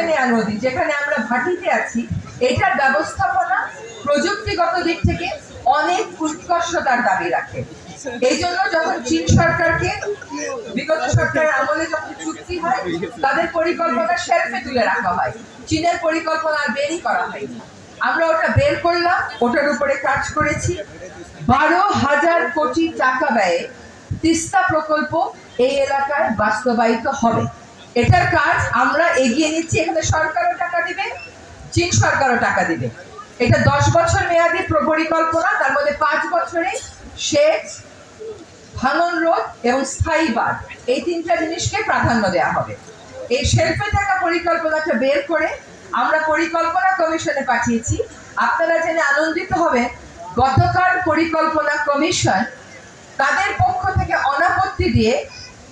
এনে নদী যেখানে আমরা ভাটিতে আছি, এটার ব্যবস্থাপনা প্রযুক্তিগত দিক থেকে অনেক উৎকর্ষতার দাবি রাখে। এই জন্য যখন চীন সরকারকে, বিগত সরকারের আমলে যখন চুক্তি হয়, তাদের পরিকল্পনা শেলফে তুলে রাখা হয়। চীনের পরিকল্পনা করা হয়নি। আমরা ওটা বের করলাম, ওটার উপরে কাজ করেছি। বারো হাজার কোটি টাকা ব্যয়ে তিস্তা প্রকল্প এই এলাকায় বাস্তবায়িত হবে। এটার কাজ আমরা এগিয়ে নিচ্ছি, এখানে সরকারও টাকা দিবে, চীন সরকারও টাকা দিবে। এটা দশ বছর মেয়াদি প্র- পরিকল্পনা, তার মধ্যে পাঁচ বছরে সেচ ভাঙন রোধ এবং স্থায়ী বাদ এই তিনটা জিনিসকে প্রাধান্য দেওয়া হবে। এই শেলফে থাকা পরিকল্পনাটা বের করে আমরা পরিকল্পনা কমিশনে পাঠিয়েছি। আপনারা জেনে আনন্দিত হবেন, গতকাল পরিকল্পনা কমিশন তাদের পক্ষ থেকে অনাপত্তি দিয়ে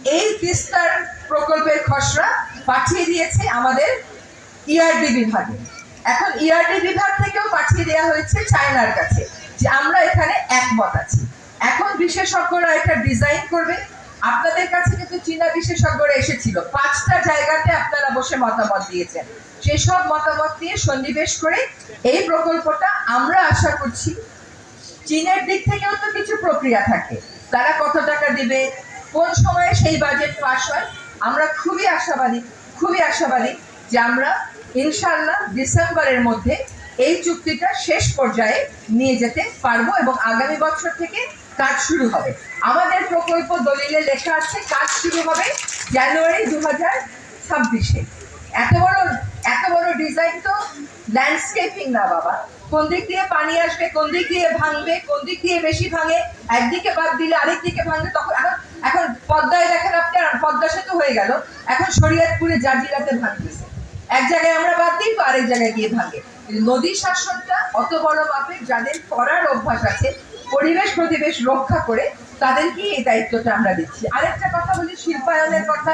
এই তিস্তার প্রকল্পের খসড়া পাঠিয়ে দিয়েছে আমাদের ইআরডি বিভাগে। এখন ইআরডি বিভাগ থেকেও পাঠিয়ে দেওয়া হয়েছে চায়নার কাছে যে আমরা এখানে একমত আছি। এখন বিশেষজ্ঞরা এটা ডিজাইন করবে। আপনাদের কাছে কিন্তু চীনা বিশেষজ্ঞরা এসেছিল। পাঁচটা জায়গাতে আপনারা বসে মতামত দিয়েছেন। সেই সব মতামত নিয়ে সন্নিবেশ করে এই প্রকল্পটা আমরা আশা করছি চীনের দিক থেকেও তো কিছু প্রক্রিয়া থাকে। তারা কত টাকা দিবে? কোন সময়ে সেই বাজেট পাস হয়? আমরা খুবই আশাবাদী খুবই আশাবাদী যে আমরা ইনশাল্লাহ ডিসেম্বরের মধ্যে এই চুক্তিটা শেষ পর্যায়ে নিয়ে যেতে পারব এবং আগামী বছর থেকে কাজ শুরু হবে। আমাদের প্রকল্প দলিলে লেখা আছে, কাজ শুরু হবে জানুয়ারি দু হাজার ছাব্বিশে। এত বড় এত বড় ডিজাইন তো ল্যান্ডস্কেপিং না বাবা। কোন দিক দিয়ে পানি আসবে, কোন দিক দিয়ে ভাঙবে, কোন দিক দিয়ে বেশি ভাঙে, একদিকে বাদ দিলে আরেক দিকে ভাঙবে, তখন এখন এখন পদ্মায় আর পদ্মা সেতু হয়ে গেল, এখন শরীয়তপুরে জাজিরাতে ভাঙতেছে এক জায়গায় আমরা বাদ দিই, বা আরেক জায়গায় গিয়ে ভাঙে। নদী শাসনটা অত বড় মাপে যাদের করার অভ্যাস আছে, পরিবেশ প্রতিবেশ রক্ষা করে, তাদেরকেই এই দায়িত্বটা আমরা দিচ্ছি। আরেকটা কথা বলি, শিল্পায়নের কথা।